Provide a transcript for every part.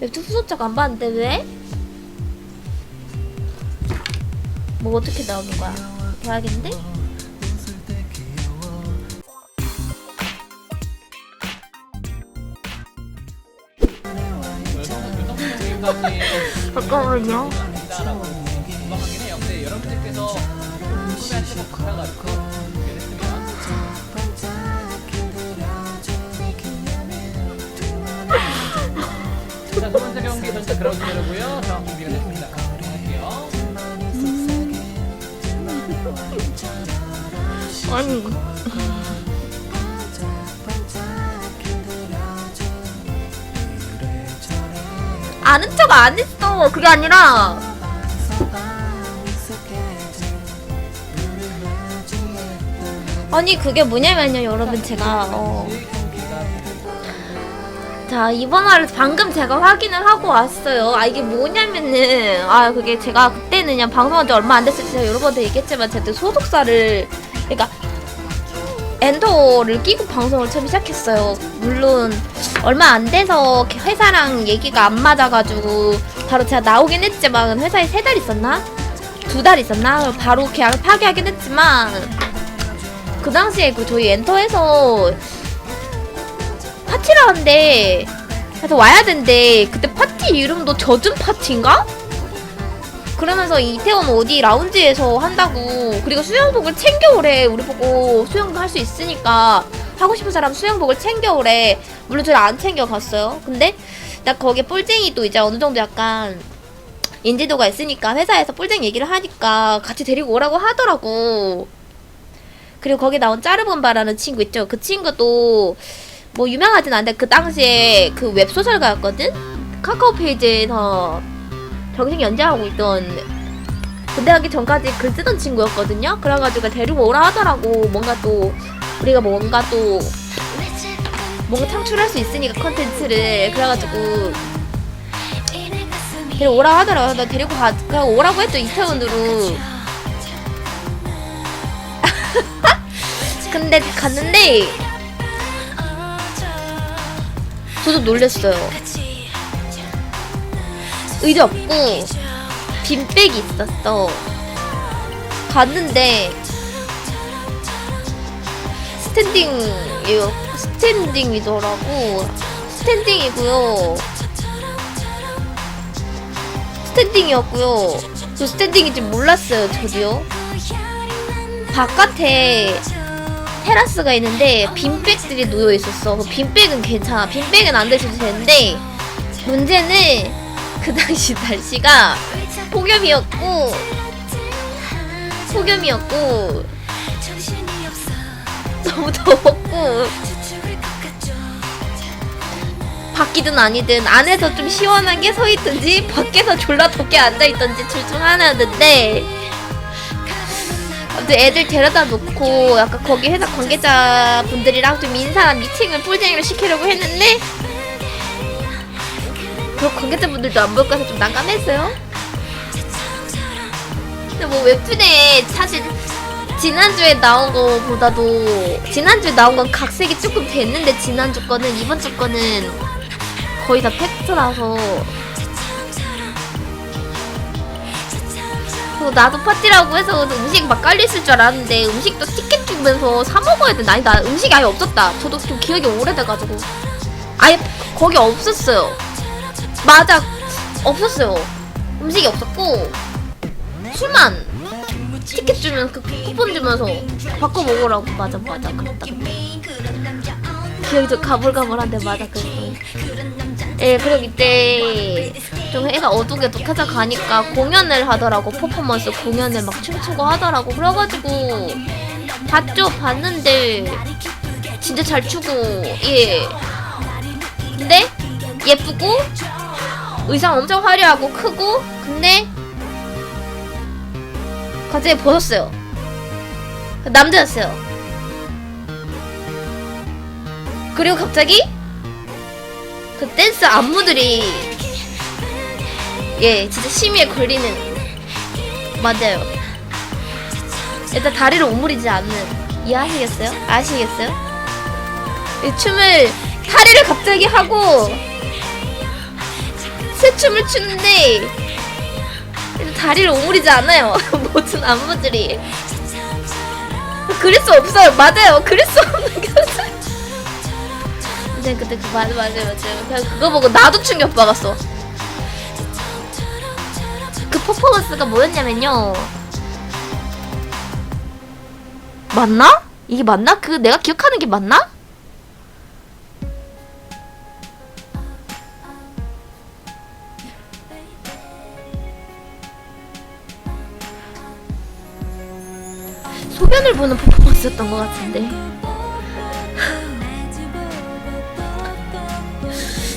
웹툰 후속작 안 봤는데 왜? 뭐 어떻게 나오는 거야? 봐야겠는데? 잠깐만요. 궁금하긴 해요. 근데 여러분들께서 궁금해하시는 거 많아가지고 자, 두 번째 경기 전체 그라운드 되고요. 자, 준비가 됐습니다. 할게요. 아니. 아는 척 안 했어. 그게 아니라. 아니 그게 뭐냐면요 여러분 제가 어. 자 이번 화를 방금 제가 확인을 하고 왔어요 아 이게 뭐냐면은 아 그게 제가 그때는 그냥 방송한 지 얼마 안 됐을 때 제가 여러 번 얘기했지만 제가 소속사를 그러니까 엔터를 끼고 방송을 처음 시작했어요. 물론 얼마 안 돼서 회사랑 얘기가 안 맞아가지고 바로 제가 나오긴 했지만 회사에 세 달 있었나? 두 달 있었나? 바로 계약을 파기하긴 했지만 그 당시에 그 저희 엔터에서 파티를 하는데. 그래서 와야 된대. 그때 파티 이름도 젖은 파티인가? 그러면서 이태원 어디 라운지에서 한다고. 그리고 수영복을 챙겨오래. 우리 보고 수영도 할 수 있으니까 하고 싶은 사람 수영복을 챙겨오래. 물론 저는 안 챙겨갔어요. 근데 나 거기에 뿔쟁이도 이제 어느 정도 약간 인지도가 있으니까 회사에서 뿔쟁이 얘기를 하니까 같이 데리고 오라고 하더라고. 그리고 거기 나온 짜르본바라는 친구 있죠. 그 친구도 뭐 유명하진 않은데 그 당시에 그 웹소설가였거든 카카오 페이지에서 정식 연재하고 있던 군대 가기 전까지 글 쓰던 친구였거든요. 그래가지고 데리고 오라 하더라고. 뭔가 또 우리가 뭔가 또 뭔가 창출할 수 있으니까 컨텐츠를 그래가지고 데리고 오라 하더라고. 나 데리고 가 그냥 오라고 했죠 이태원으로. 근데 갔는데 저도 놀랬어요. 의자 없고 빈백이 있었어. 갔는데 스탠딩이요. 스탠딩이더라고. 스탠딩이고요. 스탠딩이었고요. 저 스탠딩인지 몰랐어요, 저도요. 바깥에 테라스가 있는데 빈백들이 놓여 있었어. 그 빈백은 괜찮아. 빈백은 안 드셔도 되는데 문제는 그 당시 날씨가 폭염이었고 폭염이었고 너무 더웠고 밖이든 아니든 안에서 좀 시원하게 서 있든지 밖에서 졸라 덥게 앉아 있든지 둘 중 하나였는데 아무튼 애들 데려다 놓고 약간 거기 회사 관계자 분들이랑 좀 인사랑 미팅을 뿔쟁이로 시키려고 했는데 그 관계자분들도 안볼 거라서 좀 난감했어요. 근데 뭐 웹툰에 사실 지난주에 나온 거보다도 지난주에 나온 건 각색이 조금 됐는데 지난주 거는 이번 주 거는 거의 다 팩트라서 그리고 나도 파티라고 해서 음식 막 깔려있을 줄 알았는데 음식도 티켓 주면서 사 먹어야 돼. 아니 나 음식이 아예 없었다. 저도 좀 기억이 오래돼가지고 아예 거기 없었어요. 맞아 없었어요. 음식이 없었고 술만 티켓 주면 그 쿠폰 주면서 바꿔 먹으라고 맞아 맞아 그랬다. 기억이 좀 가물가물한데 맞아 그랬어. 예 그리고 이때 좀 회사 어두게 독해서 가니까 공연을 하더라고. 퍼포먼스 공연을 막 춤추고 하더라고. 그래가지고 봤죠 봤는데 진짜 잘 추고 예. 근데 예쁘고 의상 엄청 화려하고 크고 근데 갑자기 벗었어요. 남자였어요. 그리고 갑자기 그 댄스 안무들이 예 진짜 심의에 걸리는 맞아요 일단 다리를 오므리지 않는 이해하시겠어요? 아시겠어요? 이 춤을 다리를 갑자기 하고 새 춤을 추는데 다리를 오므리지 않아요. 모든 안무들이. 그릴 수 없어요. 맞아요. 그릴 수 없는 게. 근데 그때 그 맞아 맞아 맞아. 그냥 그거 보고 나도 충격 받았어. 그 퍼포먼스가 뭐였냐면요. 맞나? 이게 맞나? 그 내가 기억하는 게 맞나? 소변을 보는 퍼포먼스였던 것 같은데.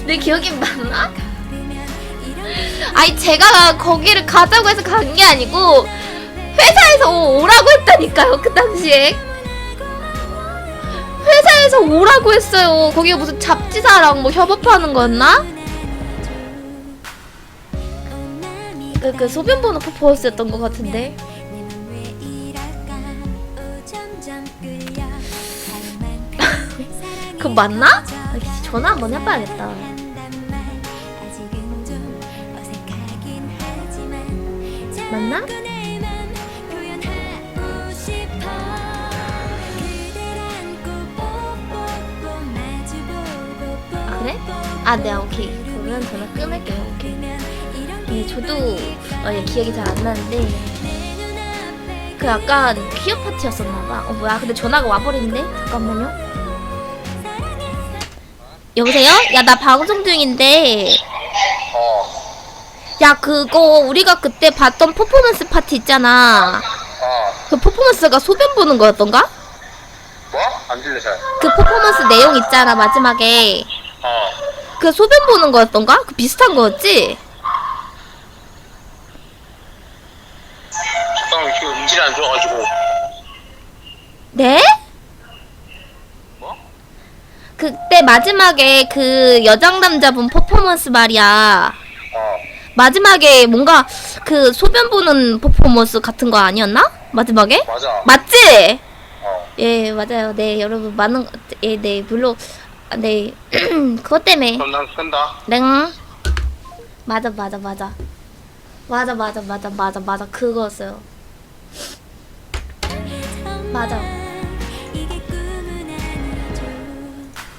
내 기억이 맞나? 아니 제가 거기를 가자고 해서 간 게 아니고 회사에서 오라고 했다니까요 그 당시에 회사에서 오라고 했어요 거기가 무슨 잡지사랑 뭐 협업하는 거였나? 그, 그 소변 보는 퍼포먼스였던 것 같은데 그거 맞나? 아, 전화 한번 해봐야겠다 맞나? 아 그래? 아 네 오케이. 그러면 전화 끊을게요. 오케이. 네 저도 어, 예, 기억이 잘 안 나는데 그 약간 퀴어 파티였었나봐. 어 뭐야. 근데 전화가 와버리는데? 잠깐만요. 여보세요? 야 나 방송 중인데 어, 야 그거 우리가 그때 봤던 퍼포먼스 파티 있잖아 어, 그 퍼포먼스가 소변 보는 거였던가? 뭐? 안 들려 잘. 그 퍼포먼스 내용 있잖아 마지막에 어, 그 소변 보는 거였던가? 그 비슷한 거였지? 잠깐만 지금 음질이 안 좋아가지고. 네? 뭐? 그때 마지막에 그 여장 남자분 퍼포먼스 말이야 어, 마지막에 뭔가 그 소변 보는 퍼포먼스 같은 거 아니었나? 마지막에? 맞아. 맞지? 어. 예, 맞아요. 네, 여러분 많은 것- 예, 네, 물론 네. 그것 때문에. 그럼 난 쓴다. 랭. 네. 맞아, 맞아, 맞아. 맞아, 맞아, 맞아, 맞아, 맞아. 그거였어요. 맞아.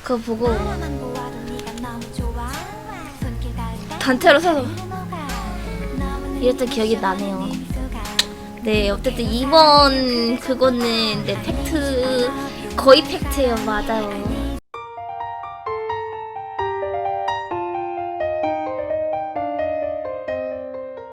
그거 보고 단체로 사서 이랬던 기억이 나네요. 네 어쨌든 이번 그거는 네 팩트 거의 팩트예요. 맞아요